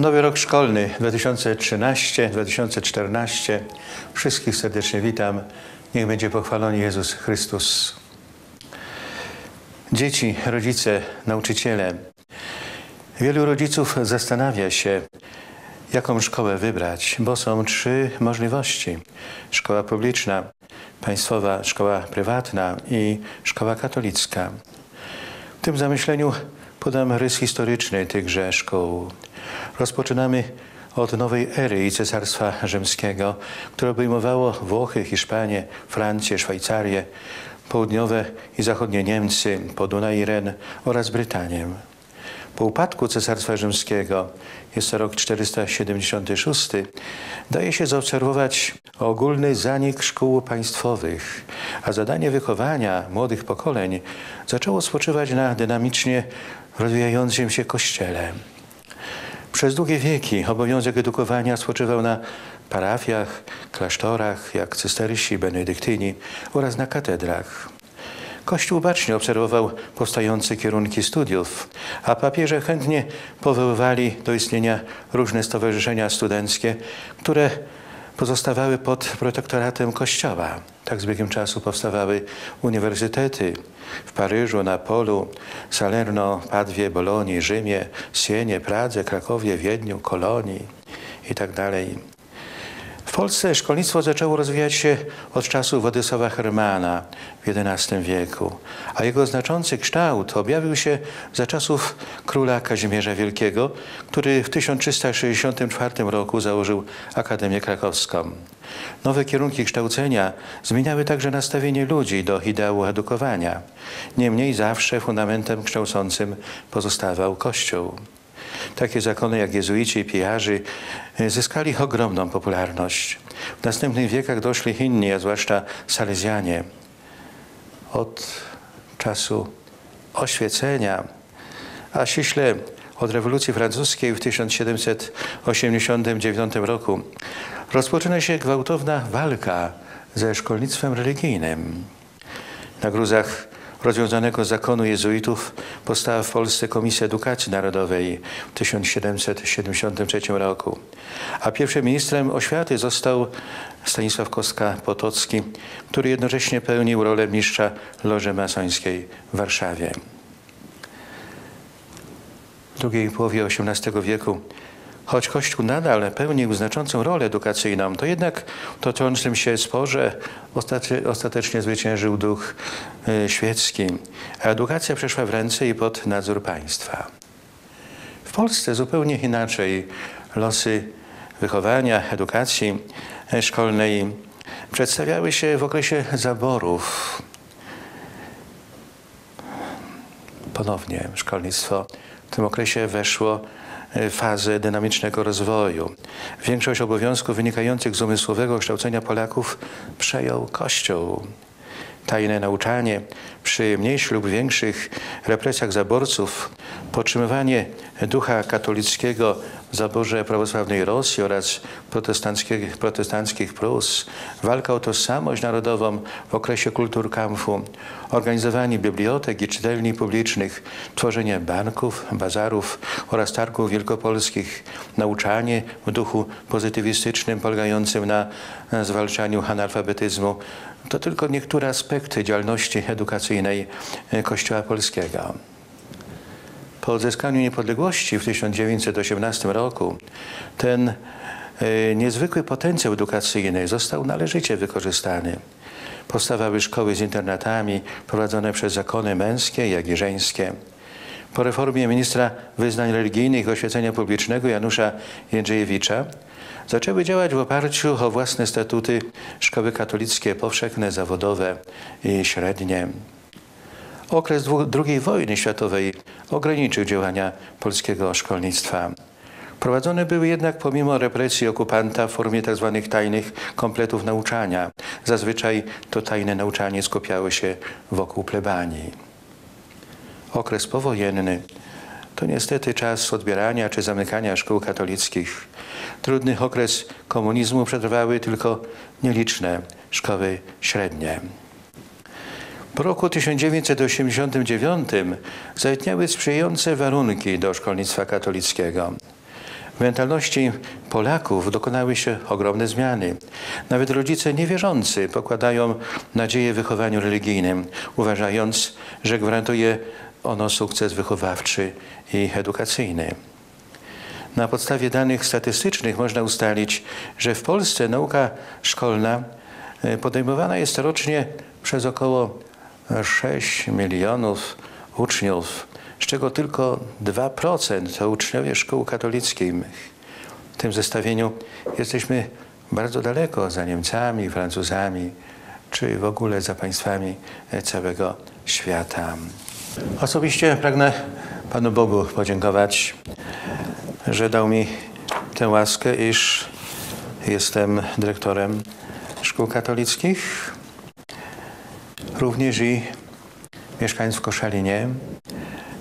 Nowy rok szkolny 2013-2014. Wszystkich serdecznie witam. Niech będzie pochwalony Jezus Chrystus. Dzieci, rodzice, nauczyciele. Wielu rodziców zastanawia się, jaką szkołę wybrać, bo są trzy możliwości: szkoła publiczna, państwowa szkoła prywatna i szkoła katolicka. W tym zamyśleniu podam rys historyczny tychże szkół. Rozpoczynamy od nowej ery i Cesarstwa Rzymskiego, które obejmowało Włochy, Hiszpanię, Francję, Szwajcarię, południowe i zachodnie Niemcy, Podunaj i Ren oraz Brytanię. Po upadku Cesarstwa Rzymskiego, jest to rok 476, daje się zaobserwować ogólny zanik szkół państwowych, a zadanie wychowania młodych pokoleń zaczęło spoczywać na dynamicznie rozwijającym się Kościele. Przez długie wieki obowiązek edukowania spoczywał na parafiach, klasztorach, jak cysterysi, benedyktyni oraz na katedrach. Kościół bacznie obserwował powstające kierunki studiów, a papieże chętnie powoływali do istnienia różne stowarzyszenia studenckie, które pozostawały pod protektoratem Kościoła. Tak z biegiem czasu powstawały uniwersytety w Paryżu, Napolu, Salerno, Padwie, Bolonii, Rzymie, Sienie, Pradze, Krakowie, Wiedniu, Kolonii itd. Polsce szkolnictwo zaczęło rozwijać się od czasów Władysława Hermana w XI wieku, a jego znaczący kształt objawił się za czasów króla Kazimierza Wielkiego, który w 1364 roku założył Akademię Krakowską. Nowe kierunki kształcenia zmieniały także nastawienie ludzi do ideału edukowania. Niemniej zawsze fundamentem kształcącym pozostawał Kościół. Takie zakony jak jezuici i pijarzy e, zyskali ogromną popularność. W następnych wiekach doszli inni, a zwłaszcza Salezjanie. Od czasu oświecenia, a ściśle od rewolucji francuskiej w 1789 roku rozpoczyna się gwałtowna walka ze szkolnictwem religijnym. Na gruzach rozwiązanego zakonu jezuitów powstała w Polsce Komisja Edukacji Narodowej w 1773 roku, a pierwszym ministrem oświaty został Stanisław Kostka-Potocki, który jednocześnie pełnił rolę mistrza Loży Masońskiej w Warszawie. W drugiej połowie XVIII wieku Choć Kościół nadal pełnił znaczącą rolę edukacyjną, to jednak w toczącym się sporze ostatecznie zwyciężył duch e, świecki, a edukacja przeszła w ręce i pod nadzór państwa. W Polsce zupełnie inaczej losy wychowania, edukacji e, szkolnej przedstawiały się w okresie zaborów. Ponownie szkolnictwo w tym okresie weszło fazę dynamicznego rozwoju. Większość obowiązków wynikających z umysłowego kształcenia Polaków przejął Kościół. Tajne nauczanie przy mniejszych lub większych represjach zaborców, podtrzymywanie ducha katolickiego zaborze prawosławnej Rosji oraz protestanckich, protestanckich Prus, walka o tożsamość narodową w okresie kulturkampfu, organizowanie bibliotek i czytelni publicznych, tworzenie banków, bazarów oraz targów wielkopolskich, nauczanie w duchu pozytywistycznym polegającym na zwalczaniu analfabetyzmu, to tylko niektóre aspekty działalności edukacyjnej Kościoła Polskiego. Po odzyskaniu niepodległości w 1918 roku ten e, niezwykły potencjał edukacyjny został należycie wykorzystany. Powstawały szkoły z internatami prowadzone przez zakony męskie, jak i żeńskie. Po reformie ministra wyznań religijnych i oświecenia publicznego Janusza Jędrzejewicza zaczęły działać w oparciu o własne statuty szkoły katolickie powszechne, zawodowe i średnie. Okres II wojny światowej ograniczył działania polskiego szkolnictwa. Prowadzone były jednak pomimo represji okupanta w formie tzw. Tak tajnych kompletów nauczania. Zazwyczaj to tajne nauczanie skupiało się wokół plebanii. Okres powojenny to niestety czas odbierania czy zamykania szkół katolickich. Trudny okres komunizmu przetrwały tylko nieliczne szkoły średnie. Po roku 1989 zaistniały sprzyjające warunki do szkolnictwa katolickiego. W mentalności Polaków dokonały się ogromne zmiany. Nawet rodzice niewierzący pokładają nadzieję w wychowaniu religijnym, uważając, że gwarantuje ono sukces wychowawczy i edukacyjny. Na podstawie danych statystycznych można ustalić, że w Polsce nauka szkolna e, podejmowana jest rocznie przez około 6 milionów uczniów, z czego tylko 2% to uczniowie szkół katolickich. W tym zestawieniu jesteśmy bardzo daleko za Niemcami, Francuzami, czy w ogóle za państwami całego świata. Osobiście pragnę Panu Bogu podziękować, że dał mi tę łaskę, iż jestem dyrektorem szkół katolickich, również i mieszkając w Koszalinie,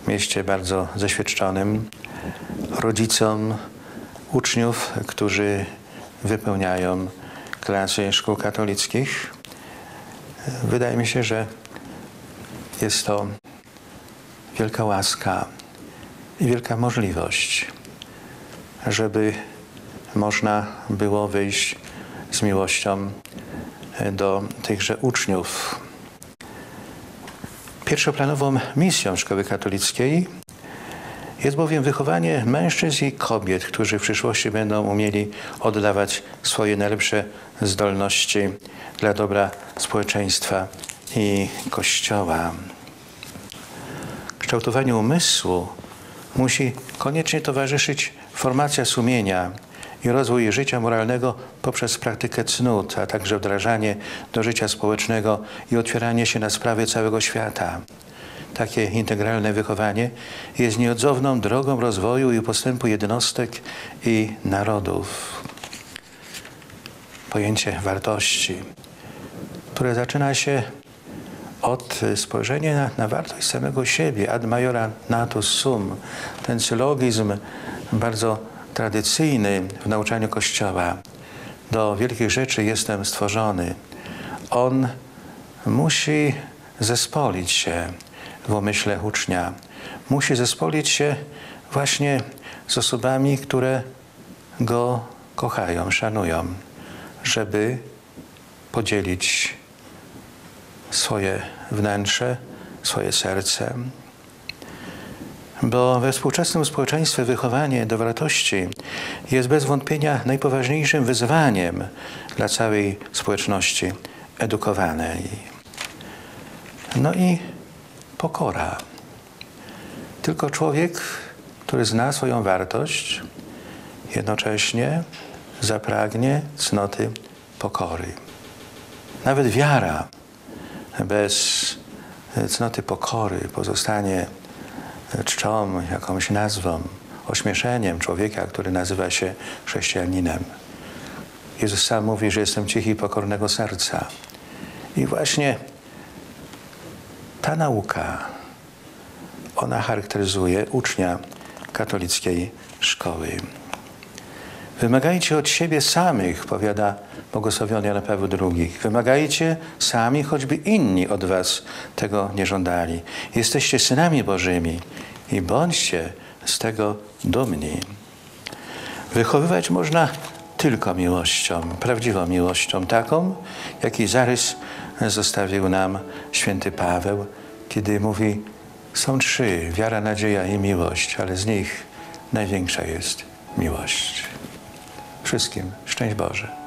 mieście bardzo zaświadczonym, rodzicom uczniów, którzy wypełniają klasy szkół katolickich. Wydaje mi się, że jest to wielka łaska i wielka możliwość, żeby można było wyjść z miłością do tychże uczniów. Pierwszoplanową misją Szkoły Katolickiej jest bowiem wychowanie mężczyzn i kobiet, którzy w przyszłości będą umieli oddawać swoje najlepsze zdolności dla dobra społeczeństwa i Kościoła. Kształtowaniu umysłu musi koniecznie towarzyszyć formacja sumienia i rozwój życia moralnego poprzez praktykę cnót, a także wdrażanie do życia społecznego i otwieranie się na sprawy całego świata. Takie integralne wychowanie jest nieodzowną drogą rozwoju i postępu jednostek i narodów. Pojęcie wartości, które zaczyna się od spojrzenia na, na, wartość samego siebie, ad majora natus sum, ten sylogizm bardzo tradycyjny w nauczaniu Kościoła. Do wielkich rzeczy jestem stworzony. On musi zespolić się w umyśle ucznia. Musi zespolić się właśnie z osobami, które go kochają, szanują, żeby podzielić swoje wnętrze, swoje serce. Bo we współczesnym społeczeństwie wychowanie do wartości jest bez wątpienia najpoważniejszym wyzwaniem dla całej społeczności edukowanej. No i pokora. Tylko człowiek, który zna swoją wartość, jednocześnie zapragnie cnoty pokory. Nawet wiara bez cnoty pokory pozostanie czczą, jakąś nazwą, ośmieszeniem człowieka, który nazywa się chrześcijaninem. Jezus sam mówi, że jestem cichy i pokornego serca. I właśnie ta nauka, ona charakteryzuje ucznia katolickiej szkoły. Wymagajcie od siebie samych, powiada błogosławiony Jan Paweł II. Wymagajcie sami, choćby inni od was tego nie żądali. Jesteście synami Bożymi i bądźcie z tego dumni. Wychowywać można tylko miłością, prawdziwą miłością, taką, jaki zarys zostawił nam święty Paweł, kiedy mówi, są trzy, wiara, nadzieja i miłość, ale z nich największa jest miłość. Wszystkim szczęść Boże.